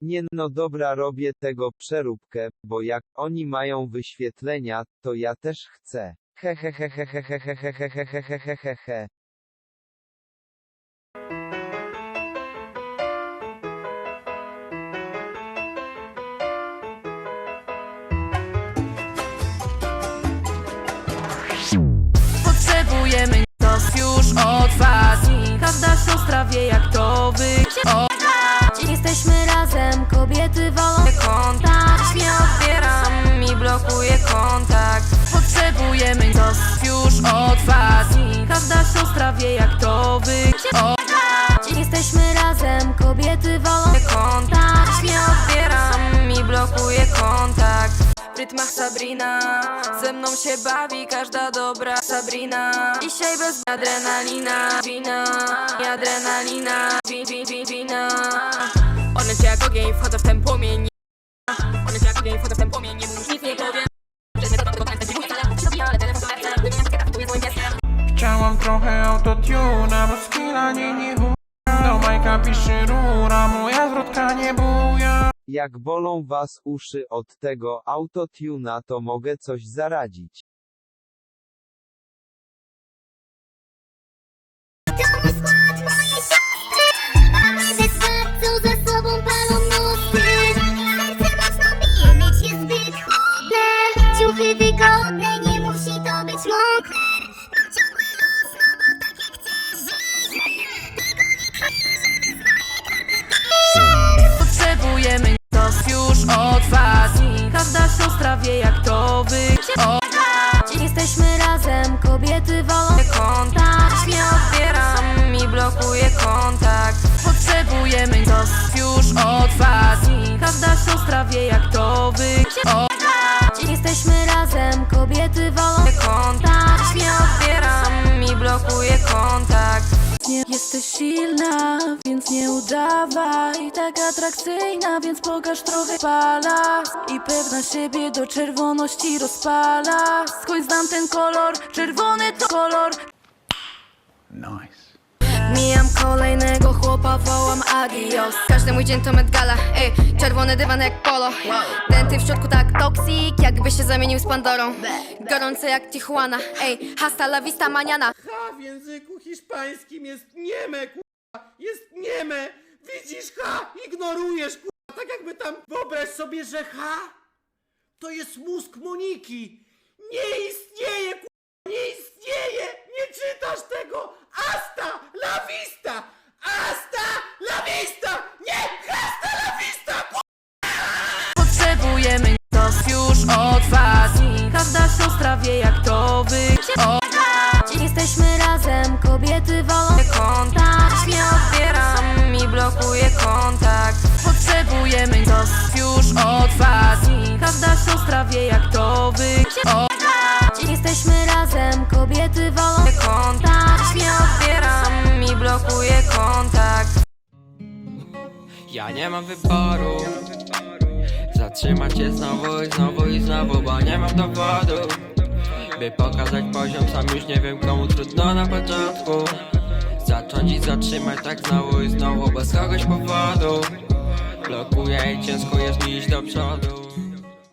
Nie no dobra robię tego przeróbkę, bo jak oni mają wyświetlenia, to ja też chcę. Hehehehehehehehehehehehehehe. Kobiety wolą kontakt. Nie odbieram i blokuję kontakt. Potrzebujemy to już od was Każda siostra wie jak to o, Jesteśmy razem, kobiety wolą kontakt. Nie odbieram i blokuję kontakt. W rytmach Sabrina Ze mną się bawi każda dobra Sabrina. Dzisiaj bez adrenalina Wina i adrenalina ogień, wchodzę w ten płomień. On jak ogień, wchodzę w ten płomień Nie mów nic nie powiem. Tańca ale telefon to jest moim gestem Chciałam trochę autotuna, bo skilla nie nie chuja Do majka pisze rura, moja zwrotka nie buja. Jak bolą was uszy od tego autotuna to mogę coś zaradzić. Wie jak to o, Jesteśmy razem, kobiety wolą kontakt. Nie odbieram i blokuję kontakt. Nie jesteś silna, więc nie udawaj. Tak atrakcyjna, więc pokaż trochę pala I pewna siebie do czerwoności rozpala. Skąd znam ten kolor, czerwony to kolor Mijam kolejnego chłopa, wołam adios Każdy mój dzień to Met Gala, ej Czerwony dywan jak polo Ten ty w środku tak toksik Jakby się zamienił z Pandorą Gorący jak Tijuana, ej Hasta la vista maniana H w języku hiszpańskim jest nieme, kurwa, jest nieme. Widzisz H, ignorujesz, kurwa, tak jakby tam wyobraź sobie, że H to jest mózg Moniki. Nie istnieje, kurwa, nie istnieje, nie czytasz tego. Asta la vista, asta la vista, nie, hasta la vista. Potrzebujemy to już od was Każda siostra wie jak to być. O, Jesteśmy razem, kobiety wolą kontakt. Nie odbieram i blokuję kontakt. Potrzebujemy to blokuję kontakt. Ja nie mam wyboru. Zatrzymać się znowu i znowu i znowu Bo nie mam dowodu By pokazać poziom. Sam już nie wiem komu trudno na początku. Zacząć i zatrzymać tak znowu i znowu Bez kogoś powodu. Blokuję i ciężko jest iść do przodu